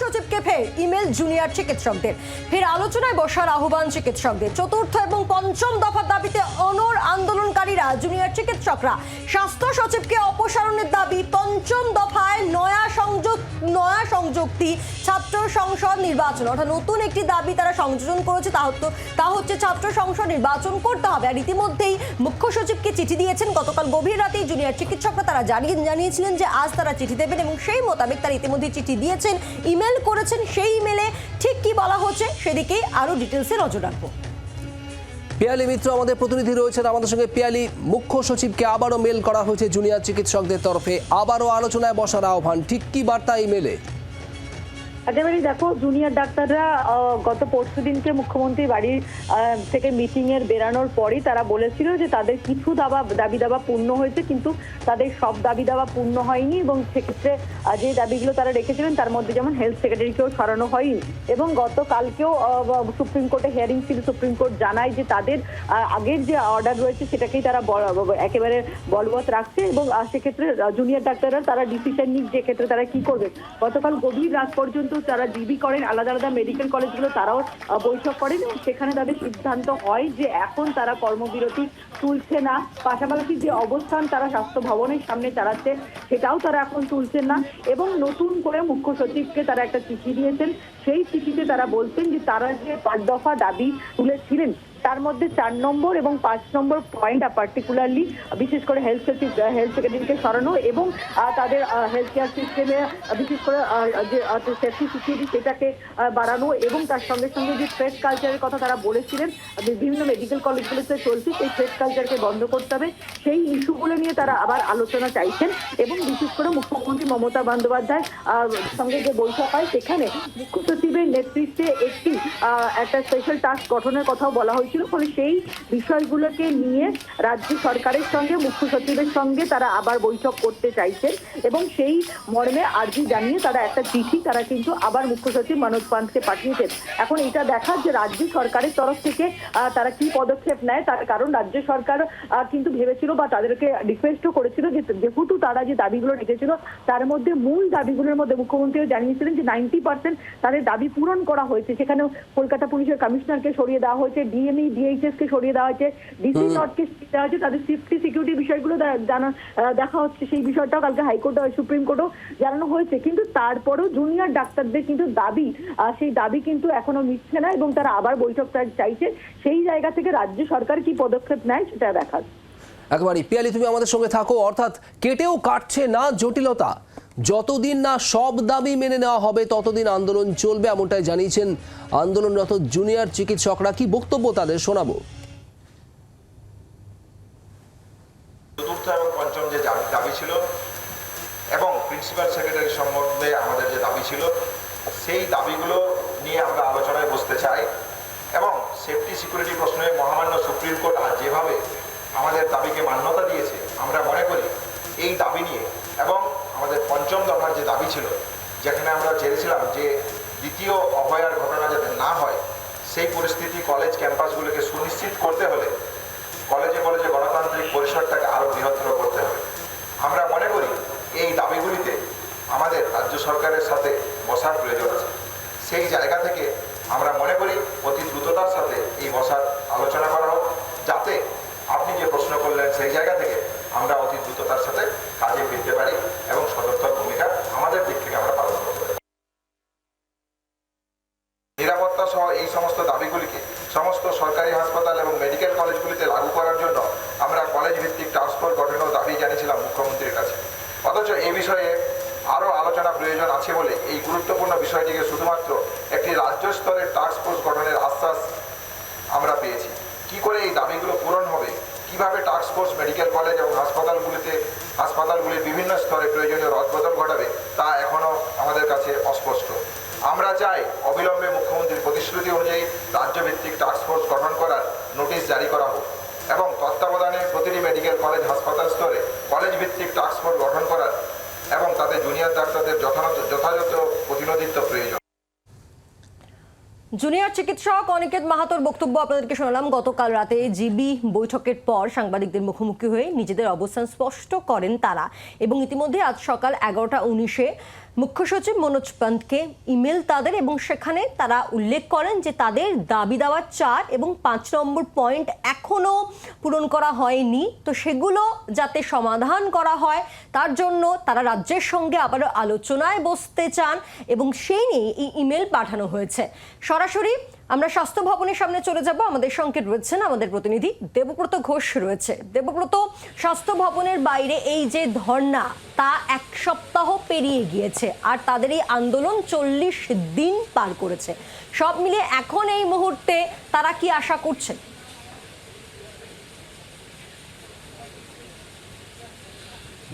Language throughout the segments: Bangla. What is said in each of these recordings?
সচিবকে ফের ইমেল জুনিয়র চিকিৎসকদের। ফের আলোচনায় বসার আহ্বান চিকিৎসকদের। চতুর্থ এবং পঞ্চম দফার দাবিতে অনর আন্দোলনকারীরা, জুনিয়র চিকিৎসকরা, স্বাস্থ্য সচিবকে অপসারণের দাবি, পঞ্চম দফায় নয়া সংযোগ নয়া সংযুক্তি ছাত্র সংসদ নির্বাচন। অর্থাৎ নতুন একটি দাবি তারা সংযোজন করেছে, তা হতো তা হচ্ছে ছাত্র সংসদ নির্বাচন করতে হবে। আর ইতিমধ্যেই মুখ্য সচিবকে চিঠি দিয়েছেন। গতকাল গভীর রাতেই জুনিয়র চিকিৎসকরা তারা জানিয়ে জানিয়েছিলেন যে আজ তারা চিঠি দেবেন এবং সেই মোতাবেক তারা ইতিমধ্যে চিঠি দিয়েছেন ইমেল করেছেন, সেই ইমেলে ঠিক কি বলা হচ্ছে সেদিকেই আরও ডিটেলসে নজর রাখব। পিয়ালি মিত্র, আমাদের প্রতিনিধি রয়েছেন। আমাদের সঙ্গে পিয়ালি মুখ্য সচিবকে আবারও মেল করা হয়েছে। জুনিয়র চিকিৎসকদের তরফে আবারও আলোচনায় বসার আহ্বান। ঠিক কি বার্তা ইমেলে? একেবারেই দেখো জুনিয়র ডাক্তাররা গত পরশু দিনকে মুখ্যমন্ত্রী বাড়ির থেকে মিটিং এর বেরানোর পরই তারা বলেছিল যে তাদের কিছু দাবা, দাবি দাবা পূর্ণ হয়েছে, কিন্তু তাদের সব দাবি দাবা পূর্ণ হয়নি এবং সেক্ষেত্রে যে দাবিগুলো তারা রেখেছিলেন তার মধ্যে যেমন হেলথ সেক্রেটারিকেও সরানো হয়নি এবং গতকালকেও সুপ্রিম কোর্টে হিয়ারিং ছিল সুপ্রিম কোর্ট জানায় যে তাদের আগের যে অর্ডার রয়েছে সেটাকেই তারা একেবারে বলবৎ রাখছে এবং সেক্ষেত্রে জুনিয়র ডাক্তাররা তারা ডিসিশন নিক যে ক্ষেত্রে তারা কি করবে। গতকাল গভীর রাত পর্যন্ত তারা জিবি করেন, আলাদা আলাদা মেডিকেল কলেজগুলো তারাও বৈঠক করেন এবং সেখানে তাদের সিদ্ধান্ত হয় যে এখন তারা কর্মবিরতি তুলছে না। পাশাপাশি যে অবস্থান তারা স্বাস্থ্য ভবনের সামনে চালাচ্ছে, সেটাও তারা এখন তুলছেন না এবং নতুন করে মুখ্য সচিবকে তারা একটা চিঠি দিয়েছেন। সেই চিঠিতে তারা বলছেন যে তারা যে পাঁচ দফা দাবি তুলেছিলেন তার মধ্যে চার নম্বর এবং পাঁচ নম্বর পয়েন্ট পার্টিকুলারলি বিশেষ করে হেলথ সচিব হেলথ সেক্রেটারিকে সরানো এবং তাদের হেলথ কেয়ার সিস্টেমে বিশেষ করে যে সেফটি সিকিউরিটি সেটাকে বাড়ানো এবং তার সঙ্গে সঙ্গে যে ট্রেড কালচারের কথা তারা বলেছিলেন বিভিন্ন মেডিকেল কলেজগুলোতে চলছে, সেই ট্রেড কালচারকে বন্ধ করতে হবে। সেই ইস্যুগুলো নিয়ে তারা আবার আলোচনা চাইছেন এবং বিশেষ করে মুখ্যমন্ত্রী মমতা বন্দ্যোপাধ্যায় সঙ্গে যে বৈঠক হয়, সেখানে মুখ্য সচিবের নেতৃত্বে একটি একটা স্পেশাল টাস্ক গঠনের কথাও বলা হয়েছিল ফলে সেই বিষয়গুলোকে নিয়ে রাজ্য সরকারের সঙ্গে, মুখ্য সচিবের সঙ্গে তারা আবার বৈঠক করতে চাইছেন এবং সেই মর্মে আর্জি জানিয়ে তারা একটা চিঠি তারা কিন্তু আবার মুখ্য সচিব মনোজ পান্তকে পাঠিয়েছেন। এখন এটা দেখার যে রাজ্য সরকারের তরফ থেকে তারা কি পদক্ষেপ নেয় তার কারণ রাজ্য সরকার কিন্তু ভেবেছিল বা তাদেরকে রিকোয়েস্টও করেছিল যে যেহেতু তারা যে দাবিগুলো রেখেছিল, তার মধ্যে মূল দাবিগুলোর মধ্যে মুখ্যমন্ত্রীও জানিয়েছিলেন যে নাইনটি পার্সেন্ট তাদের দাবি পূরণ করা হয়েছে। সেখানে কলকাতা পুলিশের কমিশনারকে সরিয়ে দেওয়া হয়েছে। ডিএমই ডিএইচএস কে সরিয়ে দেওয়া হয়েছে ডিসি নটকে দেওয়া হয়েছে তাদের সেফটি সিকিউরিটি বিষয়গুলো জানা দেখা হচ্ছে। সেই বিষয়টাও কালকে হাইকোর্ট সুপ্রিম কোর্টও জানানো হয়েছে। কিন্তু তারপরেও জুনিয়র ডাক্তারদের কিন্তু দাবি সেই দাবি কিন্তু এখনও মিটছে না এবং তারা আবার বৈঠক চাইছে। সেই জায়গা থেকে রাজ্য সরকার কি পদক্ষেপ নেয় সেটা দেখার। একেবারে পিয়ালি তুমি আমাদের সঙ্গে থাকো। অর্থাৎ কেটেও কাটছে না জটিলতা। যতদিন না সব দাবি মেনে নেওয়া হবে, ততদিন আন্দোলন চলবে, এমনটাই জানিয়েছেন আন্দোলনরত জুনিয়র চিকিৎসকরা। কি বক্তব্য তাদের? শোনাবো। চতুর্থ এবং দাবি- ছিল, এবং প্রিন্সিপাল সম্বন্ধে আমাদের যে দাবি ছিল, সেই দাবিগুলো নিয়ে আমরা আলোচনায় বসতে চাই, এবং সেফটি সিকিউরিটি প্রশ্নে মহামান্য সুপ্রিম কোর্ট আজ যেভাবে আমাদের দাবিকে মান্যতা দিয়েছে, আমরা মনে করি এই দাবি নিয়ে, এবং আমাদের পঞ্চম দফার যে দাবি ছিল, যেখানে আমরা চেয়েছিলাম যে দ্বিতীয় অভয়ার ঘটনা যাতে না হয়, সেই পরিস্থিতি কলেজ ক্যাম্পাসগুলোকে সুনিশ্চিত করতে হলে কলেজে কলেজে গণতান্ত্রিক পরিসরটাকে আরও বৃহত্তর করতে হবে। আমরা মনে করি এই দাবিগুলিতে আমাদের রাজ্য সরকারের সাথে বসার প্রয়োজন আছে। সেই জায়গা থেকে আমরা মনে করি অতি দ্রুততার সাথে এই বসার আলোচনা করা হোক, যাতে আপনি যে প্রশ্ন করলেন সেই জায়গা থেকে আমরা অতি দ্রুততার সাথে কাজে ফিরতে পারি এবং সদর্থক ভূমিকা আমাদের দিক থেকে আমরা পালন করতে পারি নিরাপত্তা সহ এই সমস্ত দাবিগুলিকে সমস্ত সরকারি হাসপাতাল এবং মেডিকেল কলেজগুলিতে লাগু করার জন্য আমরা কলেজ ভিত্তিক টাস্কফোর্স গঠনেও দাবি জানিয়েছিলাম মুখ্যমন্ত্রীর কাছে অথচ এই বিষয়ে আরও আলোচনা প্রয়োজন আছে বলে এই গুরুত্বপূর্ণ বিষয়টিকে শুধুমাত্র একটি রাজ্য স্তরের টাস্কফোর্স গঠনের আশ্বাস আমরা পেয়েছি। কি করে এই দাবিগুলো পূরণ হবে? কীভাবে টাস্কফোর্স মেডিকেল কলেজ এবং হাসপাতালগুলিতে, হাসপাতালগুলির বিভিন্ন স্তরে প্রয়োজনীয় রদবদল ঘটাবে, তা এখনও আমাদের কাছে অস্পষ্ট। আমরা চাই অবিলম্বে মুখ্যমন্ত্রীর প্রতিশ্রুতি অনুযায়ী রাজ্যভিত্তিক টাস্কফোর্স গঠন করার নোটিশ জারি করা হোক এবং তত্ত্বাবধানে প্রতিটি মেডিকেল কলেজ হাসপাতাল স্তরে কলেজ ভিত্তিক টাস্কফোর্স গঠন করার এবং তাদের জুনিয়র ডাক্তারদের যথাযথ যথাযথ প্রতিনিধিত্ব প্রয়োজন। জুনিয়র চিকিৎসক অনিকেত মাহাতোর বক্তব্য আপনাদেরকে শোনালাম। গতকাল রাতে জিবি বৈঠকের পর সাংবাদিকদের মুখোমুখি হয়ে নিজেদের অবস্থান স্পষ্ট করেন তারা এবং ইতিমধ্যে আজ সকাল এগারোটা উনিশে মুখ্য সচিব মনোজ পন্তকে ইমেল তাদের এবং সেখানে তারা উল্লেখ করেন যে তাদের দাবি দেওয়ার চার এবং পাঁচ নম্বর পয়েন্ট এখনও পূরণ করা হয়নি। তো সেগুলো যাতে সমাধান করা হয়, তার জন্য তারা রাজ্যের সঙ্গে আবারও আলোচনায় বসতে চান এবং সেই নিয়ে এই ইমেল পাঠানো হয়েছে। সরাসরি আমরা স্বাস্থ্য ভবনের সামনে চলে যাব। আমাদের সঙ্গে রয়েছেন আমাদের প্রতিনিধি দেবব্রত ঘোষ রয়েছে। দেবব্রত, স্বাস্থ্য ভবনের বাইরে এই যে ধর্ণা, তা এক সপ্তাহ পেরিয়ে গিয়েছে আর তাদের এই আন্দোলন চল্লিশ দিন পার করেছে। সব মিলিয়ে এখন এই মুহূর্তে তারা কি আশা করছেন?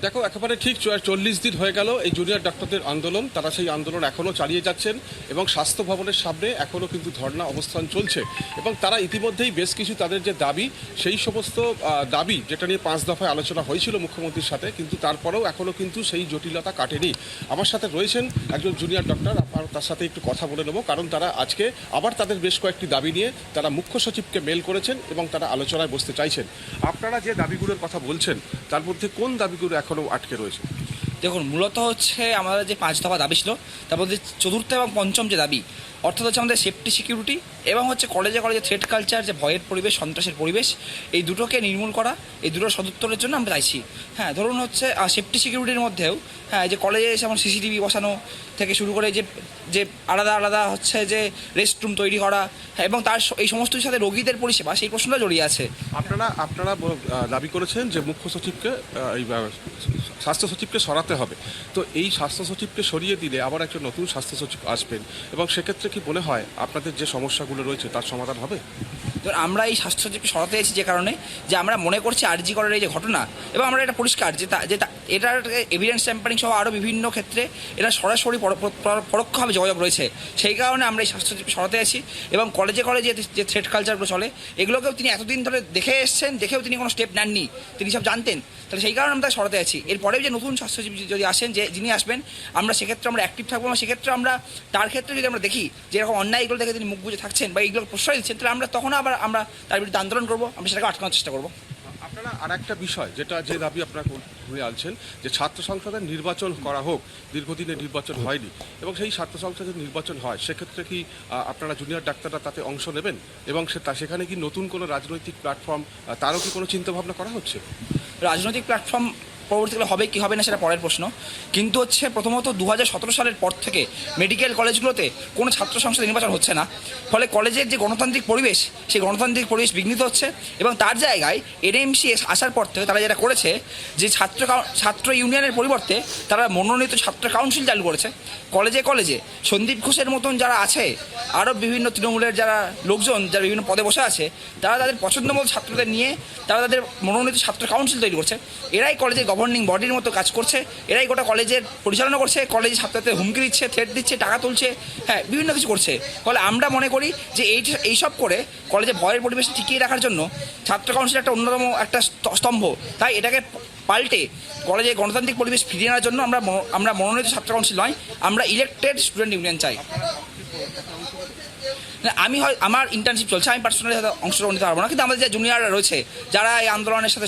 দেখো, একেবারে ঠিক চল্লিশ দিন হয়ে গেল এই জুনিয়র ডাক্তারদের আন্দোলন। তারা সেই আন্দোলন এখনও চালিয়ে যাচ্ছেন এবং স্বাস্থ্য ভবনের সামনে এখনও কিন্তু ধর্ণা অবস্থান চলছে। এবং তারা ইতিমধ্যেই বেশ কিছু তাদের যে দাবি, সেই সমস্ত দাবি যেটা নিয়ে পাঁচ দফায় আলোচনা হয়েছিল মুখ্যমন্ত্রীর সাথে, কিন্তু তারপরেও এখনও কিন্তু সেই জটিলতা কাটেনি। আমার সাথে রয়েছেন একজন জুনিয়র ডক্টর আমার তার সাথে একটু কথা বলে নেব, কারণ তারা আজকে আবার তাদের বেশ কয়েকটি দাবি নিয়ে তারা মুখ্য সচিবকে মেল করেছেন এবং তারা আলোচনায় বসতে চাইছেন। আপনারা যে দাবিগুলোর কথা বলছেন, তার মধ্যে কোন দাবিগুলো এখনও আটকে রয়েছে। দেখুন, মূলত হচ্ছে আমাদের যে পাঁচ দফা দাবি ছিল তারপর চতুর্থ এবং পঞ্চম যে দাবি, অর্থাৎ হচ্ছে আমাদের সেফটি সিকিউরিটি এবং হচ্ছে কলেজে কলেজে থ্রেড কালচার যে ভয়ের পরিবেশ সন্ত্রাসের পরিবেশ এই দুটোকে নির্মূল করা এই দুটো সদুত্তরের জন্য আমরা চাইছি। হ্যাঁ ধরুন হচ্ছে সেফটি সিকিউরিটির মধ্যেও হ্যাঁ যে কলেজে এসে যেমন সিসিটিভি বসানো থেকে শুরু করে যে যে আলাদা আলাদা হচ্ছে যে রেস্টরুম তৈরি করা হ্যাঁ, এবং তার এই সমস্ত সাথে রোগীদের পরিষেবা সেই প্রশ্নটা জড়িয়ে আছে। আপনারা আপনারা দাবি করেছেন যে মুখ্য সচিবকে এই স্বাস্থ্য সচিবকে সরাতে হবে। তো এই স্বাস্থ্য সচিবকে সরিয়ে দিলে আবার একজন নতুন স্বাস্থ্য সচিব আসবেন। এবং সেক্ষেত্রে কি মনে হয় আপনাদের যে সমস্যাগুলো রয়েছে, তার সমাধান হবে? ধর, আমরা এই স্বাস্থ্য সচিবকে সরাতে এসেছি যে কারণে যে আমরা মনে করছি আরজি করার এই যে ঘটনা এবং আমরা এটা পরিষ্কার যে তা- যে এটার এভিডেন্স ট্যাম্পারিং সহ আরও বিভিন্ন ক্ষেত্রে এটা সরাসরি পর- পর- পরোক্ষভাবে যোগাযোগ রয়েছে। সেই কারণে আমরা এই স্বাস্থ্য সচিবকে সরাতে আছি এবং কলেজে কলেজে যে থ্রেড কালচারগুলো চলে, এগুলোকেও তিনি এতদিন ধরে দেখে এসছেন, দেখেও তিনি কোনো স্টেপ নেননি, তিনি সব জানতেন। তাহলে সেই কারণে আমরা সরাতে আছি এরপরেও যে নতুন স্বাস্থ্য সচিব যদি আসেন, যে যিনি আসবেন, আমরা সেক্ষেত্রে আমরা অ্যাক্টিভ থাকব এবং সেক্ষেত্রে আমরা তার ক্ষেত্রে যদি আমরা দেখি যে এরকম অন্যায় এগুলো থেকে তিনি মুখ বুঝে থাকছেন বা এগুলো প্রশ্রয় দিচ্ছেন তাহলে আমরা তখন আবার আমরা তার বিরুদ্ধে আন্দোলন করব আমরা সেটাকে আটকানোর চেষ্টা করব। আপনারা আর একটা বিষয় যেটা যে দাবি আপনারা ঘুরে আনছেন যে ছাত্র সংসদের নির্বাচন করা হোক দীর্ঘদিনে নির্বাচন হয়নি এবং সেই ছাত্র সংসদের নির্বাচন হয় সেক্ষেত্রে কি আপনারা জুনিয়র ডাক্তাররা তাতে অংশ নেবেন? এবং সে তা- সেখানে কি নতুন কোনো রাজনৈতিক প্ল্যাটফর্ম তারও কি কোনো চিন্তাভাবনা করা হচ্ছে? রাজনৈতিক প্ল্যাটফর্ম পরবর্তীকালে হবে কি হবে না সেটা পরের প্রশ্ন। কিন্তু হচ্ছে প্রথমত দু হাজার সতেরো সালের পর থেকে মেডিকেল কলেজগুলোতে কোনো ছাত্র সংসদ নির্বাচন হচ্ছে না। ফলে কলেজের যে গণতান্ত্রিক পরিবেশ, সেই গণতান্ত্রিক পরিবেশ বিঘ্নিত হচ্ছে এবং তার জায়গায় এনএমসি আসার পর থেকে তারা যেটা করেছে যে ছাত্র ছাত্র ইউনিয়নের পরিবর্তে তারা মনোনীত ছাত্র কাউন্সিল চালু করেছে। কলেজে কলেজে সন্দীপ ঘোষের মতন যারা আছে আরও বিভিন্ন তৃণমূলের যারা লোকজন, যারা বিভিন্ন পদে বসে আছে, তারা তাদের পছন্দ মতো ছাত্রদের নিয়ে তারা তাদের মনোনীত ছাত্র কাউন্সিল তৈরি করছে। এরাই কলেজের গভর্নিং বডির মতো কাজ করছে। এরাই গোটা কলেজের পরিচালনা করছে, কলেজে ছাত্রদের হুমকি দিচ্ছে থ্রেট দিচ্ছে, টাকা তুলছে হ্যাঁ বিভিন্ন কিছু করছে। ফলে আমরা মনে করি যে এই এইসব করে কলেজে ভয়ের পরিবেশ টিকিয়ে রাখার জন্য ছাত্র কাউন্সিল একটা অন্যতম একটা স্তম্ভ। তাই এটাকে পাল্টে কলেজে গণতান্ত্রিক পরিবেশ ফিরিয়ে আনার জন্য আমরা আমরা মনোনীত ছাত্র কাউন্সিল নয়, আমরা ইলেকটেড স্টুডেন্ট ইউনিয়ন চাই। আমি হয় আমার ইন্টার্নশিপ চলছে আমি পার্সোনালি হয়তো অংশগ্রহণ নিতে পারব না কিন্তু আমাদের যে জুনিয়ররা রয়েছে যারা এই আন্দোলনের সাথে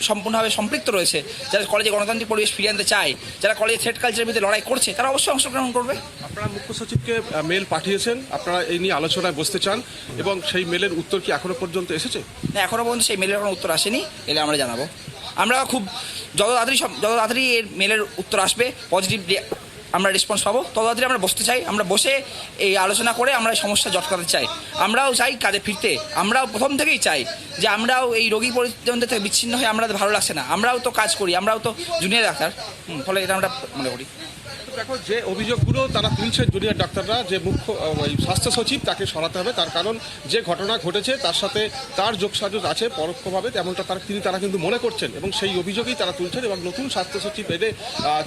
সম্পূর্ণভাবে সম্পৃক্ত রয়েছে যারা কলেজে গণতান্ত্রিক পরিবেশ ফিরিয়ে আনতে চায় যারা কলেজে থ্রেড কালচারের বিরুদ্ধে লড়াই করছে তারা অবশ্যই অংশগ্রহণ করবে। আপনারা মুখ্য সচিবকে মেল পাঠিয়েছেন আপনারা এই নিয়ে আলোচনায় বসতে চান এবং সেই মেলের উত্তর কি এখনও পর্যন্ত এসেছে? না এখনও পর্যন্ত সেই মেলের কোনো উত্তর আসেনি এলে আমরা জানাব। আমরা খুব যত তাড়াতাড়ি সব- যত তাড়াতাড়ি এর মেলের উত্তর আসবে পজিটিভ আমরা রেসপন্স পাবো। তদাদি আমরা বসতে চাই, আমরা বসে এই আলোচনা করে আমরা এই সমস্যা জটকাতে চাই। আমরাও চাই কাজে ফিরতে। আমরাও প্রথম থেকেই চাই যে আমরাও এই রোগী পরিজন থেকে বিচ্ছিন্ন হয়ে আমরা ভালো লাগছে না। আমরাও তো কাজ করি, আমরাও তো জুনিয়র ডাক্তার। ফলে এটা আমরা মনে করি। দেখো, যে অভিযোগগুলো তারা তুলছে জুনিয়র ডাক্তাররা, যে মুখ্য স্বাস্থ্য সচিব তাকে সরাতে হবে, তার কারণ যে ঘটনা ঘটেছে তার সাথে তার যোগসাজশ আছে, পরোক্ষভাবে তেমনটা তারা তিনি তারা কিন্তু মনে করছেন এবং সেই অভিযোগই তারা তুলছেন এবং নতুন স্বাস্থ্য সচিব এলে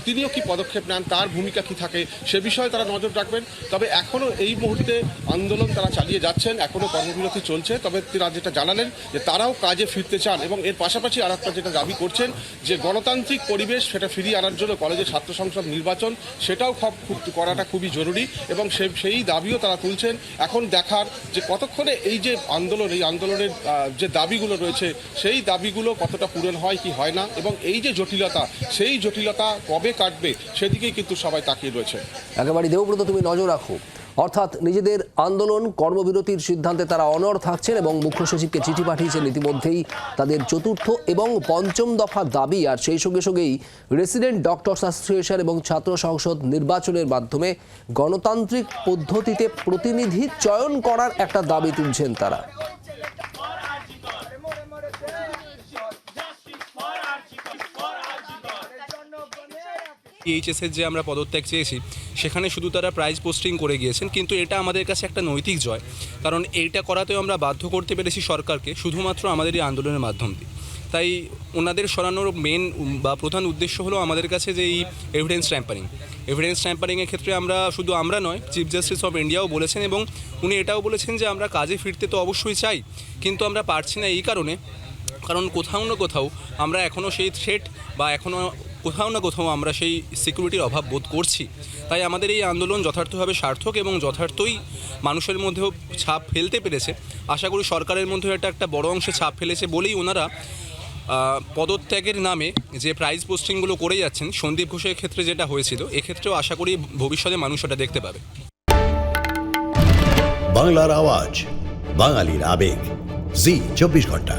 তিনিও কি পদক্ষেপ নেন, তার ভূমিকা কি থাকে সে বিষয়ে তারা নজর রাখবেন। তবে এখনও এই মুহূর্তে আন্দোলন তারা চালিয়ে যাচ্ছেন এখনও কর্মবিরতি চলছে। তবে তারা যেটা জানালেন যে তারাও কাজে ফিরতে চান এবং এর পাশাপাশি আর যেটা দাবি করছেন যে গণতান্ত্রিক পরিবেশ সেটা ফিরিয়ে আনার জন্য কলেজের ছাত্র সংসদ নির্বাচন সেটাও খুব করাটা খুবই জরুরি এবং সেই দাবিও তারা তুলছেন। এখন দেখার যে কতক্ষণে এই যে আন্দোলন, এই আন্দোলনের যে দাবিগুলো রয়েছে, সেই দাবিগুলো কতটা পূরণ হয় কি হয় না এবং এই যে জটিলতা, সেই জটিলতা কবে কাটবে সেদিকেই কিন্তু সবাই তাকিয়ে রয়েছে। একেবারে দেবব্রত, তুমি নজর রাখো। অর্থাৎ নিজেদের আন্দোলন কর্মবিরতির সিদ্ধান্তে তারা অনড় থাকছেন এবং মুখ্য সচিবকে চিঠি পাঠিয়েছেন ইতিমধ্যেই তাদের চতুর্থ এবং পঞ্চম দফা দাবি, আর সেই সঙ্গে সঙ্গেই রেসিডেন্ট ডক্টরস অ্যাসোসিয়েশন এবং ছাত্র সংসদ নির্বাচনের মাধ্যমে গণতান্ত্রিক পদ্ধতিতে প্রতিনিধি চয়ন করার একটা দাবি তুলছেন তারা। এইচএসের যে আমরা পদত্যাগ চেয়েছি সেখানে শুধু তারা প্রাইজ পোস্টিং করে গিয়েছেন, কিন্তু এটা আমাদের কাছে একটা নৈতিক জয়। কারণ এইটা করাতেও আমরা বাধ্য করতে পেরেছি সরকারকে, শুধুমাত্র আমাদের এই আন্দোলনের মাধ্যম দিয়ে। তাই ওনাদের সরানোর মেন বা প্রধান উদ্দেশ্য হলো আমাদের কাছে যে এই এভিডেন্স ট্যাম্পারিং এভিডেন্স ট্যাম্পারিংয়ের ক্ষেত্রে আমরা শুধু আমরা নয় চিফ জাস্টিস অফ ইন্ডিয়াও বলেছেন এবং উনি এটাও বলেছেন যে আমরা কাজে ফিরতে তো অবশ্যই চাই, কিন্তু আমরা পারছি না এই কারণে। কারণ কোথাও না কোথাও আমরা এখনও সেই থ্রেট বা এখনও কোথাও না কোথাও আমরা সেই সিকিউরিটির অভাব বোধ করছি। তাই আমাদের এই আন্দোলন যথার্থভাবে সার্থক এবং যথার্থই মানুষের মধ্যেও ছাপ ফেলতে পেরেছে। আশা করি সরকারের মধ্যেও এটা একটা বড় অংশে ছাপ ফেলেছে বলেই ওনারা পদত্যাগের নামে যে প্রাইজ পোস্টিংগুলো করে যাচ্ছেন, সন্দীপ ঘোষের ক্ষেত্রে যেটা হয়েছিল, এক্ষেত্রেও আশা করি ভবিষ্যতে মানুষ ওটা দেখতে পাবে। বাংলার আওয়াজ, বাঙালির আবেগ, জি, চব্বিশ ঘণ্টা।